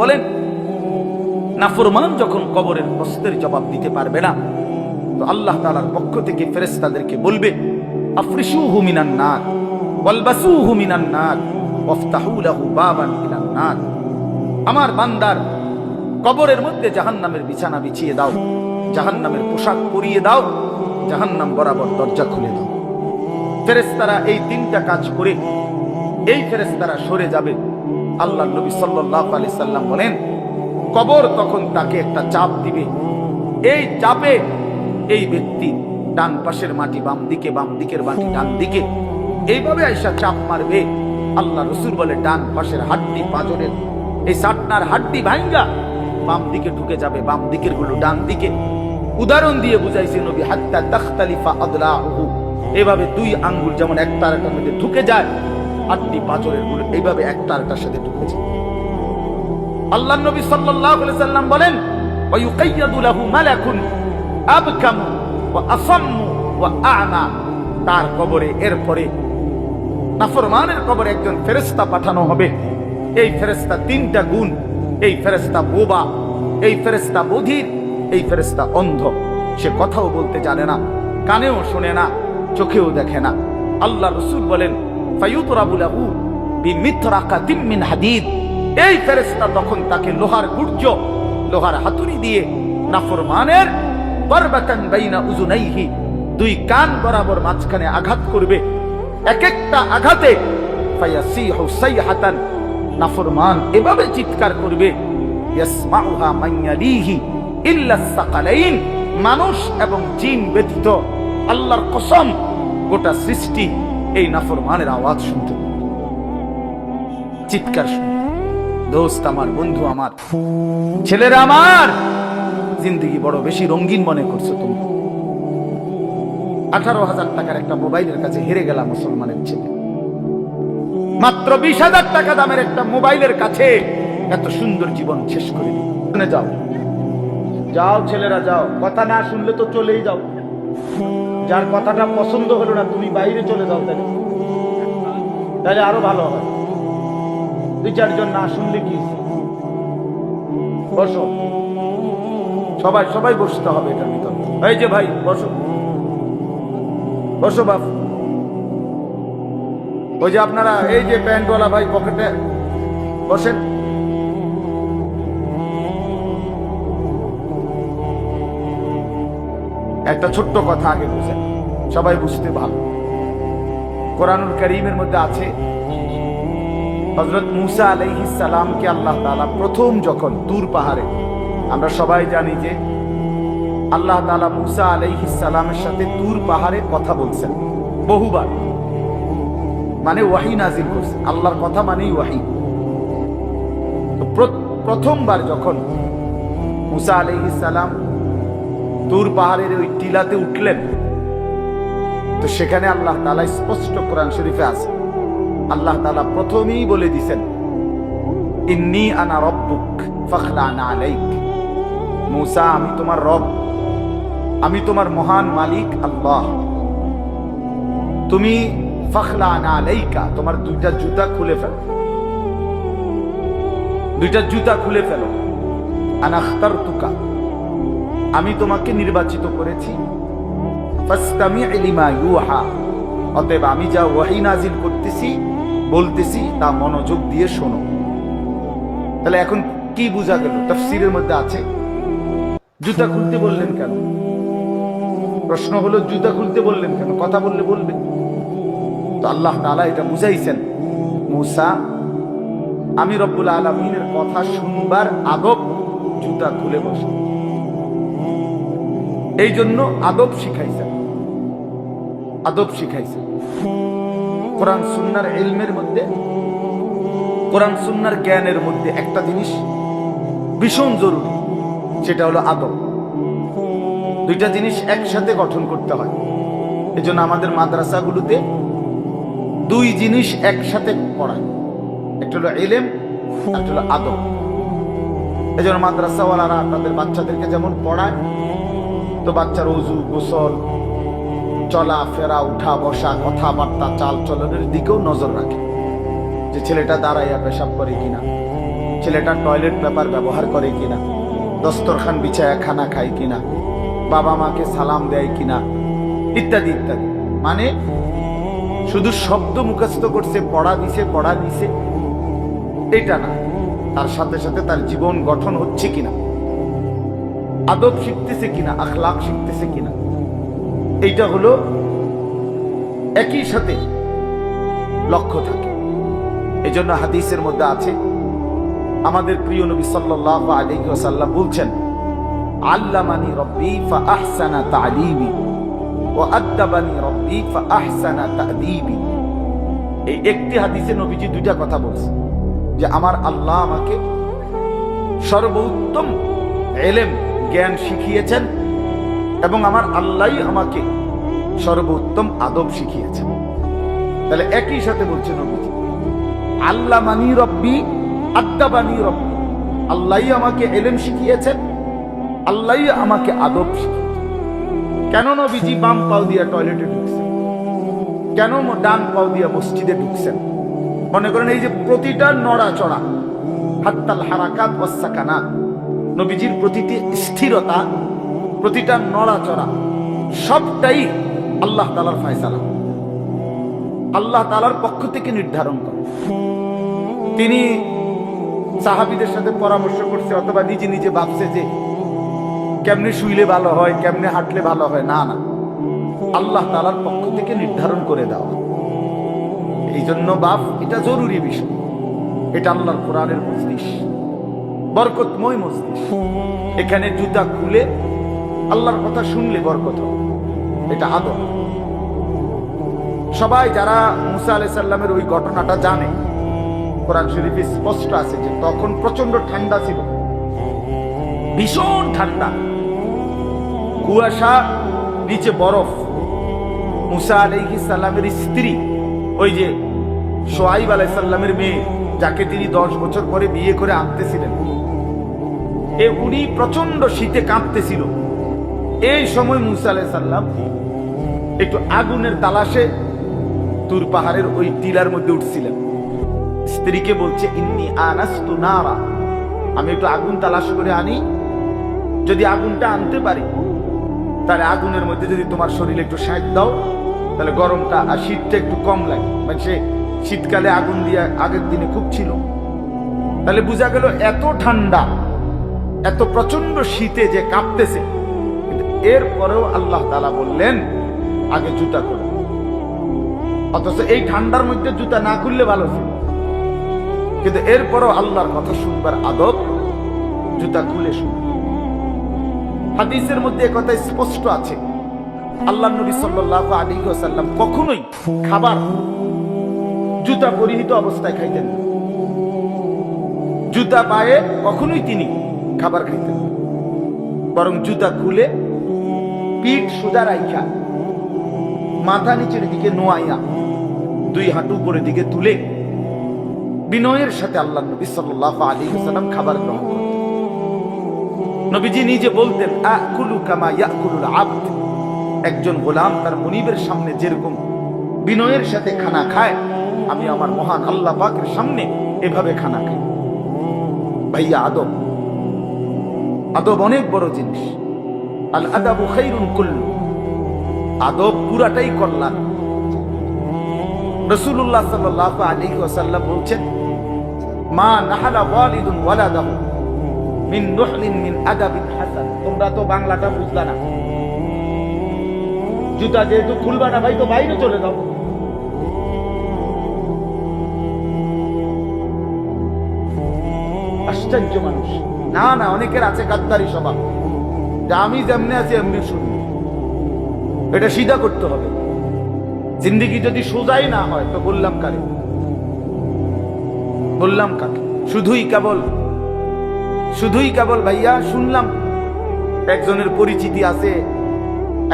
বলেন, নাফরমান যখন কবরের প্রশ্নের জবাব দিতে পারবে না, তো আল্লাহ তালার পক্ষ থেকে বলবে বাবান ইলান নার। আমার বান্দার কবরের মধ্যে জাহান্নামের বিছানা বিছিয়ে দাও, জাহান্নামের পোশাক পরিয়ে দাও, জাহান্নাম বরাবর দরজা খুলে দাও। ফেরেস্তারা এই তিনটা কাজ করে এই ফেরেস্তারা সরে যাবে। আল্লাহ নবী সাল্লাহ আলি সাল্লাম বলেন, কবর তখন তাকে একটা চাপ দিবে। এই চাপে এই ব্যক্তি ডান পাশের মাটি, বাম দিকে, বাম দিকের মাটি, ডান দিকে এইভাবে আইসা চাপ মারবে। আল্লাহ রসুল বলে, ডান পাশের হাড্ডি পাঁজরের, এই সাটনার হাড্ডি ভাঙ্গা বাম দিকে ঢুকে যাবে, বাম দিকেরগুলো ডান দিকে। উদাহরণ দিয়ে বুঝাইছে নবী, হাত্তা তাখতালিফা আদলাহু এভাবে দুই আঙ্গুল যেমন একটা মধ্যে ঢুকে যায় হাড্ডি পাঁজরেরগুলো এইভাবে একটা আরেকটার সাথে ঢুকে যায় আল্লাহ নবী সাল্লাল্লাহু আলাইহি সাল্লাম বলেন ওয়া ইউকাইয়াদু লাহু মালাকুন আবকামু ওয়া ওয়া আ'মা। তার কবরে এরপরে নাফরমানের কবরে একজন ফেরেশতা পাঠানো হবে। এই ফেরেশতা তিনটা গুণ, এই ফেরেশতা বোবা, এই ফেরেশতা বধির, এই ফেরেশতা অন্ধ। সে কথাও বলতে জানে না, কানেও শোনে না, চোখেও দেখে না। আল্লাহ রসুল বলেন এই তখন তাকে লোহার গুর্জ, লোহার হাতুড়ি দিয়ে নাফরমানের বাইনা উজুনাইহি দুই কান বরাবর মাঝখানে আঘাত করবে। এক একটা আঘাতে ফায়াসিহু সাইহাতান, নাফরমান এভাবে চিৎকার করবে, ইয়াসমাউহা মাইয়ালিহি ইল্লা সাকালাইন, মানুষ এবং জিন ব্যতীত আল্লাহর কসম, গোটা সৃষ্টি এই নাফরমানের আওয়াজ শুনতে। চিৎকার শুনতে। দোস্ত আমার, বন্ধু আমার, ছেলেরা আমার, জিন্দগি বড় বেশি রঙিন মনে করছ তুমি। আঠারো হাজার টাকার একটা মোবাইলের কাছে হেরে গেলাম মুসলমানের ছেলে। মাত্র বিশ হাজার টাকা দামের একটা মোবাইলের কাছে এত সুন্দর জীবন শেষ করে দিল যাও। যাও ছেলেরা, যাও। কথা না শুনলে তো চলেই যাও। যার কথাটা পছন্দ হলো না, তুমি বাইরে চলে যাও তাহলে। তাহলে আরও ভালো হয়। দুই চারজন না শুনলে কি বসো। সবাই সবাই বসতে হবে এটার ভিতর। এই যে ভাই, বসো। বসো বাপ। ওই যে আপনারা, এই যে প্যান্টওয়ালা ভাই পকেটে, বসেন। একটা ছোট্ট কথা আগে বুঝেন। সবাই বুঝতে ভালো। কোরআনুল করিমের মধ্যে আছে হজরত মুসা আলাইহিস সালামকে আল্লাহ তাআলা প্রথম যখন তুর পাহাড়ে, আমরা সবাই জানি যে আল্লাহ তাআলা মুসা আলাইহিস সালামের সাথে তুর পাহাড়ে কথা বলছেন, বহুবার। মানে ওয়াহি নাজিল করছে। আল্লাহর কথা মানেই ওয়াহি। প্রথমবার যখন মুসা আলাইহিস সালাম তুর পাহাড়ের ওই টিলাতে উঠলেন। তো সেখানে আল্লাহ তাআলা স্পষ্ট কোরআন শরীফে আছে। আল্লাহ তাআলা প্রথমেই বলে দিছেন, ইন্নি আনা রব্বুক আলাইক। মুসা, আমি তোমার রব। আমি তোমার মহান মালিক আল্লাহ। তুমি ফখলানা আলাইকা, তোমার দুইটা জুতা খুলে ফেলো। দুইটা জুতা খুলে ফেলো। আনাখতার তুকা আমি তোমাকে নির্বাচিত করেছি। অতএব আমি যা ওয়াহি নাজিল করতেছি, বলতেছি, তা মনোযোগ দিয়ে শোনো। তাহলে এখন কি বোঝা গেল? তাফসিরের মধ্যে আছে। জুতা খুলতে বললেন কেন? প্রশ্ন হলো, জুতা খুলতে বললেন কেন? কথা বললে বলবে। তো আল্লাহ তাআলা এটা বুঝাইছেন। মুসা, আমি রব্বুল আলমিনের কথা শুনবার আদব জুতা খুলে বসে। এই জন্য আদব শিখাইছেন আদব শিখাইছেন কোরআন সুন্নার ইলমের মধ্যে, কোরআন সুন্নার জ্ঞানের মধ্যে একটা জিনিস ভীষণ জরুরি, সেটা হলো আদব। দুইটা জিনিস একসাথে গঠন করতে হয়। এই জন্য আমাদের মাদ্রাসাগুলোতে দুই জিনিস একসাথে পড়ায়। একটা হলো এলেম একটা হলো আদব। এই জন্য মাদ্রাসাওয়ালারা তাদের বাচ্চাদেরকে যেমন পড়ায় তো বাচ্চার অজু গোসল, চলা, ফেরা, উঠা, বসা, কথাবার্তা, চাল চলনের দিকেও নজর রাখে। যে ছেলেটা দাঁড়াইয়া পেশাব করে কিনা, ছেলেটা টয়লেট পেপার ব্যবহার করে কিনা, দস্তরখান বিছায়া খানা খায় কিনা, বাবা মাকে সালাম দেয় কিনা, ইত্যাদি ইত্যাদি। মানে শুধু শব্দ মুখস্থ করছে, পড়া দিছে পড়া দিছে, এটা না। তার সাথে সাথে তার জীবন গঠন হচ্ছে কিনা। আদব শিখতেছে কিনা আখলাক শিখতেছে কিনা। এইটা হলো একই সাথে লক্ষ্য থাকে। এই জন্য হাদিসের মধ্যে আছে, আমাদের প্রিয় নবী সাল্লাল্লাহু আলাইহি ওয়াসাল্লাম বলছেন, আল্লামানি রব্বি ফাআহসানা তালিমি ওয়া আদ্দাবানি রব্বি ফাআহসানা তাদিবি। এই একটি হাদিসে নবীজি দুইটা কথা বলছেন, যে আমার আল্লাহ আমাকে সর্বোত্তম এলেম জ্ঞান শিখিয়েছেন এবং আমার আল্লাহই আমাকে সর্বোত্তম আদব শিখিয়েছেন। তাহলে একই সাথে বলছে নবীজি আল্লাহ মানি রব্বি, আদ্দাবানি রব্বি। আল্লাহই আমাকে এলেম শিখিয়েছেন, আল্লাহই আমাকে আদব শিখিয়েছেন। কেন নবীজি বাম পাও দিয়া টয়লেটে ঢুকছেন? কেন ডান পাও দিয়া মসজিদে ঢুকছেন? মনে করেন এই যে প্রতিটা নড়াচড়া, হাত্তাল হারাকাত ওয়াসাকানা নবীজির প্রতিটি স্থিরতা, প্রতিটা নড়াচড়া, সবটাই আল্লাহ তালার ফয়সালা। আল্লাহ তালার পক্ষ থেকে নির্ধারণ করে। তিনি সাহাবিদের সাথে পরামর্শ করছে, অথবা নিজে নিজে ভাবছে যে কেমনে শুইলে ভালো হয়, কেমনে হাঁটলে ভালো হয়। না না। আল্লাহ তালার পক্ষ থেকে নির্ধারণ করে দেওয়া। এই জন্য বাপ, এটা জরুরি বিষয়। এটা আল্লাহর কোরআনের মজলিস। বরকতময় মজলিস এখানে জুতা খুলে আল্লাহর কথা শুনলে বরকত এটা আদর সবাই যারা মুসা আলাই সাল্লামের ওই ঘটনাটা জানে, কোরআন শরীফে স্পষ্ট আছে যে তখন প্রচণ্ড ঠান্ডা ছিল। ভীষণ ঠান্ডা। কুয়াশা, নিচে বরফ। মুসা আলাইহি সাল্লামের স্ত্রী, ওই যে সোয়াইব আলাই সাল্লামের মেয়ে, যাকে তিনি দশ বছর পরে বিয়ে করে আনতেছিলেন। এ উনি প্রচণ্ড শীতে কাঁপতেছিল। এই সময় মুসা আলাই সাল্লাম একটু আগুনের তালাশে তুর পাহাড়ের ওই টিলার মধ্যে উঠছিলেন। স্ত্রীকে বলছে, ইন্নি আনাস্তু নারা। আমি একটু আগুন তালাশ করে আনি। যদি আগুনটা আনতে পারি, তাহলে আগুনের মধ্যে যদি তোমার শরীরে একটু শাঁক দাও, তাহলে গরমটা আর শীতটা একটু কম লাগে। মানে সে শীতকালে আগুন দিয়ে আগের দিনে খুব ছিল। তাহলে বোঝা গেল এত ঠান্ডা। এত প্রচণ্ড শীতে যে কাঁপতেছে। এরপরেও আল্লাহ তালা বললেন, আগে জুতা করে অথচ এই ঠান্ডার মধ্যে জুতা না খুললে ভালো ছিল। কিন্তু এরপরও আল্লাহর কথা শুনবার আদব জুতা খুলে শুন। হাদিসের মধ্যে কথা স্পষ্ট আছে। আল্লাহ নবী সাল্লাল্লাহু আলাইহি ওয়াসাল্লাম কখনোই খাবার জুতা পরিহিত অবস্থায় খাইতেন না। জুতা পায়ে কখনোই তিনি খাবার খাইতেন বরং জুতা খুলে পিঠ সোজা রাইখা, মাথা নিচের দিকে নোয়াইয়া, দুই হাঁটু উপরের দিকে তুলে বিনয়ের সাথে আল্লাহ নবী সাল্লাল্লাহু আলাইহি ওয়াসাল্লাম খাবার গ্রহণ নবীজি নিজে বলতেন একজন গোলাম তার মনিবের সামনে যেরকম বিনয়ের সাথে খানা খায়, আমি আমার মহান আল্লাহ পাকের সামনে এভাবে খানা খাই। ভাইয়া আদব আদব অনেক বড় জিনিস। আল আদাবু খাইরুন কুল্লু। আদব পুরাটাই কল্যাণ। রসুল্লাহ সাল্লাহ আলী ওয়াসাল্লাম বলছেন, মা নাহালা ওয়ালিদুন ওয়ালাদাহু মিন নুহলিন মিন আদাবিন হাসান। তোমরা তো বাংলাটা বুঝলা না। জুতা যেহেতু খুলবা না ভাই, তো বাইরে চলে যাও। আশ্চর্য মানুষ। না না, অনেকের আছে গাদ্দারি স্বভাব। যে আমি যেমনি আছি এমনি শুনব এটা সিধা করতে হবে। জিন্দিগি যদি সোজাই না হয়, তো বললাম কারে? বললাম কাকে? শুধুই কেবল শুধুই কেবল ভাইয়া, শুনলাম একজনের পরিচিতি আছে,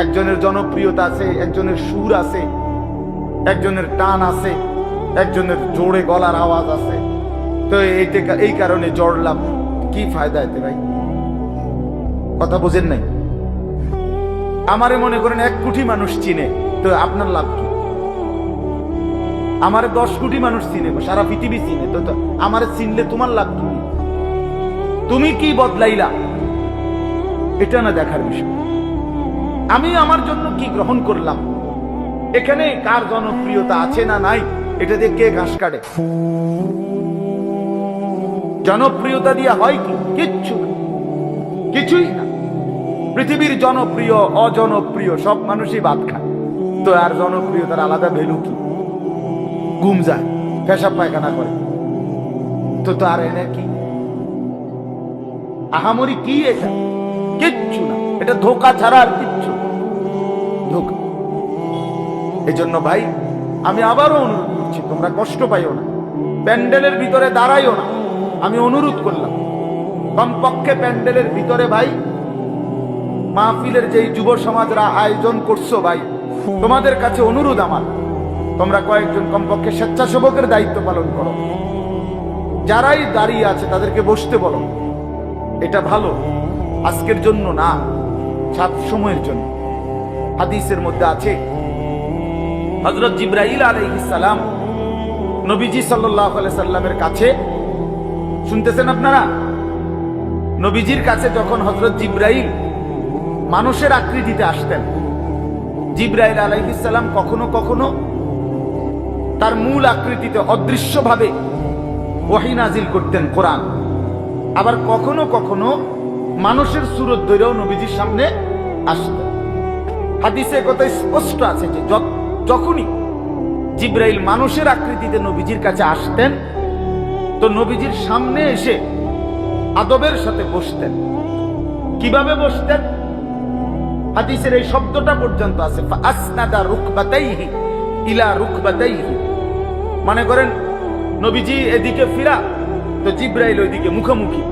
একজনের জনপ্রিয়তা আছে, একজনের সুর আছে, একজনের টান আছে, একজনের জোরে গলার আওয়াজ আছে। তো এই কারণে জড়লাম কি ফায়দা এতে ভাই? কথা বোঝেন নাই? আমারে মনে করেন এক কোটি মানুষ চিনে, তো আপনার লাভ কি? আমার দশ কোটি মানুষ চিনে সারা পৃথিবী চিনে তো আমার চিনলে তোমার লাভ কি? তুমি কি বদলাইলা? এটা না দেখার বিষয়। আমি আমার জন্য কি গ্রহণ করলাম? এখানে কার জনপ্রিয়তা আছে না নাই? এটা দিয়ে কে ঘাস কাটে? জনপ্রিয়তা দিয়ে হয় কি? কিচ্ছু কিছুই না। পৃথিবীর জনপ্রিয়, অজনপ্রিয়, সব মানুষই বাদ খায়। তো আর জনপ্রিয়তার আলাদা ভ্যালু কি? ঘুম যায়, পেশাব পায়খানা করে। তো তার এনে কি? আহামরি কি এটা? কিচ্ছু না। এটা ধোকা ছাড়া আর কিচ্ছু। ধোকা। এজন্য ভাই, আমি আবারও অনুরোধ করছি, তোমরা কষ্ট পাইও না। প্যান্ডেলের ভিতরে দাঁড়াইও না। আমি অনুরোধ করলাম। কমপক্ষে প্যান্ডেলের ভিতরে ভাই, মাহফিলের যেই যুব সমাজরা আয়োজন করছ ভাই, তোমাদের কাছে অনুরোধ আমার। তোমরা কয়েকজন কমপক্ষে স্বেচ্ছাসেবকের দায়িত্ব পালন করো। যারাই দাঁড়িয়ে আছে তাদেরকে বসতে বলো। এটা ভালো, আজকের জন্য না, সাত সময়ের জন্য। হাদিসের মধ্যে আছে হজরত জিব্রাইল আলাইহিস সালাম নবীজি আলাইহি সাল্লামের কাছে শুনতেছেন আপনারা? নবীজির কাছে যখন হজরত জিব্রাইল মানুষের আকৃতিতে আসতেন, জিব্রাইল আলাইহিস সালাম কখনো কখনো তার মূল আকৃতিতে অদৃশ্যভাবে ওহী নাজিল করতেন কোরআন। আবার কখনো কখনো মানুষের সুরত ধরেও নবীজির সামনে আসতেন। হাদিসে কথা স্পষ্ট আছে য- যখনই জিব্রাইল মানুষের আকৃতিতে নবীজির কাছে আসতেন তো নবীজির সামনে এসে আদবের সাথে বসতেন। কীভাবে বসতেন? হাদিসের এই শব্দটা পর্যন্ত আছে ইলা মানে করেন, নবীজি এদিকে ফিরা, তো জিব্রাইল ওইদিকে মুখোমুখি।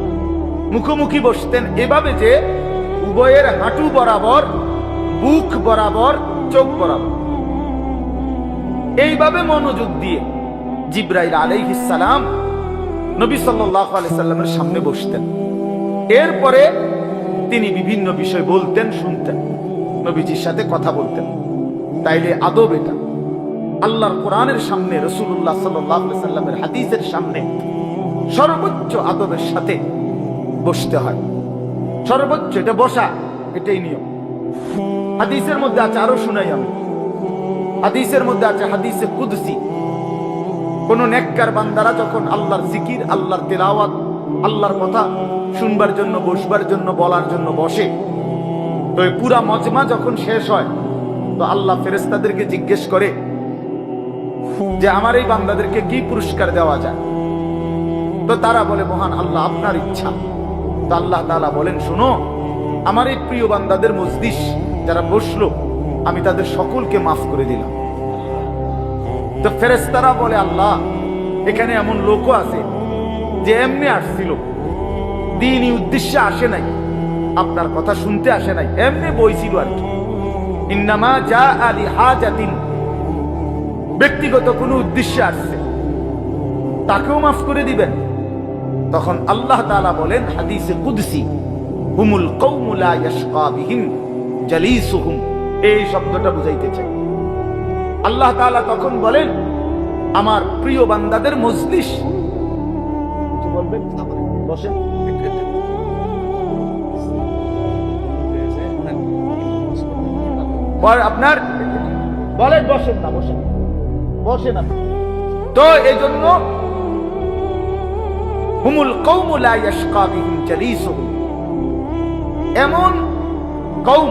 মুখোমুখি বসতেন এভাবে যে উভয়ের হাঁটু বরাবর, বুক বরাবর, চোখ বরাবর। এইভাবে মনোযোগ দিয়ে জিব্রাইল আলাইহিস সালাম নবী সাল্লামের সামনে বসতেন। এরপরে তিনি বিভিন্ন বিষয় বলতেন, শুনতেন। নবীজির সাথে কথা বলতেন। তাইলে আদব এটা। আল্লাহর কোরআনের সামনে রসুল্লাহ সাল্লামের হাদিসের সামনে সর্বোচ্চ আদবের সাথে বসতে হয়। সর্বোচ্চ এটা বসা, এটাই নিয়ম। হাদিসের মধ্যে আছে আরও শুনাই আমি। হাদিসের মধ্যে আছে হাদিসে কুদসি। কোন নেককার বান্দারা যখন আল্লাহর জিকির, আল্লাহর তেলাওয়াত, আল্লাহর কথা শুনবার জন্য, বসবার জন্য, বলার জন্য বসে, তো পুরা মজমা যখন শেষ হয়, তো আল্লাহ ফেরেস্তাদেরকে জিজ্ঞেস করে যে, আমার এই বান্দাদেরকে কি পুরস্কার দেওয়া যায়? তো তারা বলে, মহান আল্লাহ, আপনার ইচ্ছা। তো আল্লাহ তাআলা বলেন, শোনো, আমার এই প্রিয় বান্দাদের মজলিস, যারা বসল, আমি তাদের সকলকে মাফ করে দিলাম। তো ফেরেস্তারা বলে, আল্লাহ, এখানে এমন লোকও আছে যে এমনি আসছিল। দিনই উদ্দেশ্যে আসে নাই, আপনার কথা শুনতে আসে নাই, এমনি বইছিল আর কি। ইন্নামা যা আলি হাজাতিন ব্যক্তিগত কোনো উদ্দেশ্যে আসছে। তাকেও মাফ করে দিবেন। তখন আল্লাহ তাআলা বলেন, হাদিসে কুদসি, হুমুল কৌমুলা ইয়াশকা বিহিম, জালিসুহুম। এই শব্দটা বুঝাইতে চাই আল্লাহ তাআলা তখন বলেন, আমার প্রিয় বান্দাদের মজলিস। বলবেন? বসেন। আপনার বলেন, বসেন না, বসেন। বসেন আপনি। তো এই জন্য হুমুল কৌমুলা ইয়াশকা বিহিম জালিসুহুম। এমন কৌম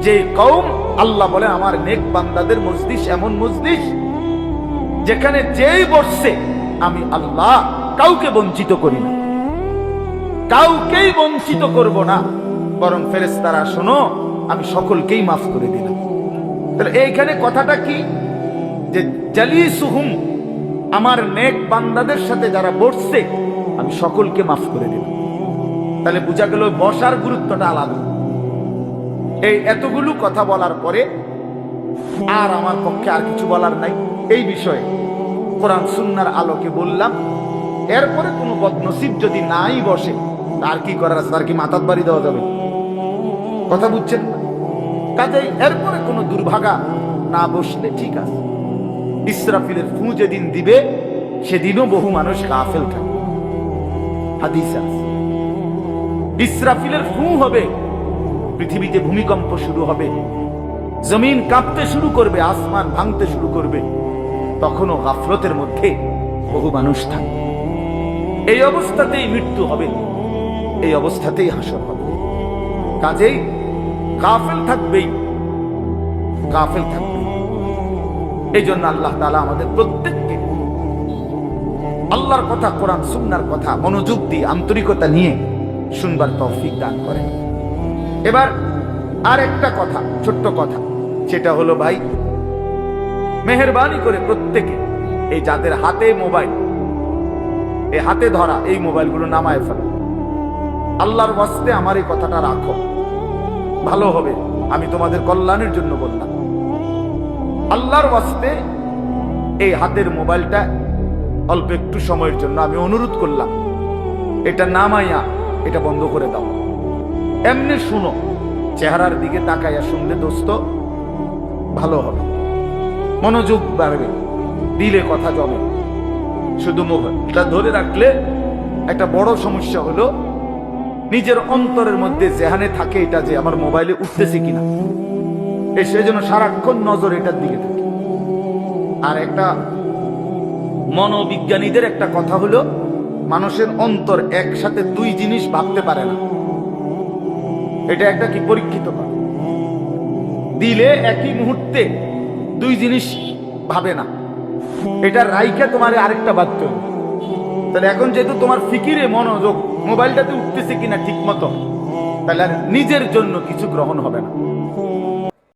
যে কৌম আল্লাহ বলে, আমার নেক বান্দাদের মজলিস এমন মজলিস যেখানে যেই বসছে, আমি আল্লাহ কাউকে বঞ্চিত করি না। কাউকেই বঞ্চিত করব না। বরং ফেরেস্তারা শোনো, আমি সকলকেই মাফ করে দিলাম। তাহলে এইখানে কথাটা কি? যে, জালিসুহুম, আমার নেক বান্দাদের সাথে যারা বসছে, আমি সকলকে মাফ করে দিলাম। তাহলে বোঝা গেল বসার গুরুত্বটা আলাদা। এই এতগুলো কথা বলার পরে আর আমার পক্ষে আর কিছু বলার নাই। এই বিষয়ে কোরআন সুন্নার আলোকে বললাম, এরপরে কোনো বদনসিব যদি নাই বসে, তার কি করার আছে? তার কি মাথার বাড়ি দেওয়া যাবে? কথা বুঝছেন কাজেই এরপরে কোনো দুর্ভাগা না বসলে ঠিক আছে। ইসরাফিলের ফু যেদিন দিবে, সেদিনও বহু মানুষ গাফেল থাকবে। হাদিস। ইসরাফিলের ফু হবে পৃথিবীতে ভূমিকম্প শুরু হবে। জমিন কাঁপতে শুরু করবে, আসমান ভাঙতে শুরু করবে। তখনও গাফলতের মধ্যে বহু মানুষ থাকবে। এই অবস্থাতেই মৃত্যু হবে। এই অবস্থাতেই হাসর হবে। কাজেই গাফেল থাকবেই। গাফেল থাকবে এই জন্য আল্লাহ তালা আমাদের প্রত্যেককে আল্লাহর কথা, কোরআন, সুন্নার কথা, মনোযোগ দিয়ে, আন্তরিকতা নিয়ে শুনবার তৌফিক দান করেন। এবার আর একটা কথা, ছোট্ট কথা। সেটা হলো ভাই, মেহরবানি করে প্রত্যেকে এই যাদের হাতে মোবাইল, এই হাতে ধরা, এই মোবাইলগুলো নামায় ফেলো। আল্লাহর ওয়াস্তে আমার এই কথাটা রাখো। ভালো হবে, আমি তোমাদের কল্যাণের জন্য বললাম। আল্লাহর ওয়াস্তে এই হাতের মোবাইলটা অল্প একটু সময়ের জন্য আমি অনুরোধ করলাম। এটা নামাইয়া এটা বন্ধ করে দাও। এমনি শুনো, চেহারার দিকে তাকাইয়া শুনলে দোস্ত, ভালো হবে। মনোযোগ বাড়বে, দিলে কথা জমে। শুধু মোবাইলটা ধরে রাখলে একটা বড় সমস্যা হলো, নিজের অন্তরের মধ্যে জেহানে থাকে এটা যে আমার মোবাইলে উঠতেছে কিনা। এই সেজন্য সারাক্ষণ নজর এটার দিকে থাকে। আর একটা মনোবিজ্ঞানীদের একটা কথা হলো, মানুষের অন্তর একসাথে দুই জিনিস ভাবতে পারে না। এটা একটা কি পরীক্ষিত কথা দিলে একই মুহূর্তে দুই জিনিস ভাবে না। এটা রাইকা তোমার আরেকটা হবে। তাহলে এখন যেহেতু তোমার ফিকিরে মনোযোগ, মোবাইলটাতে উঠতেছে কিনা ঠিক মতো তাহলে আর নিজের জন্য কিছু গ্রহণ হবে না।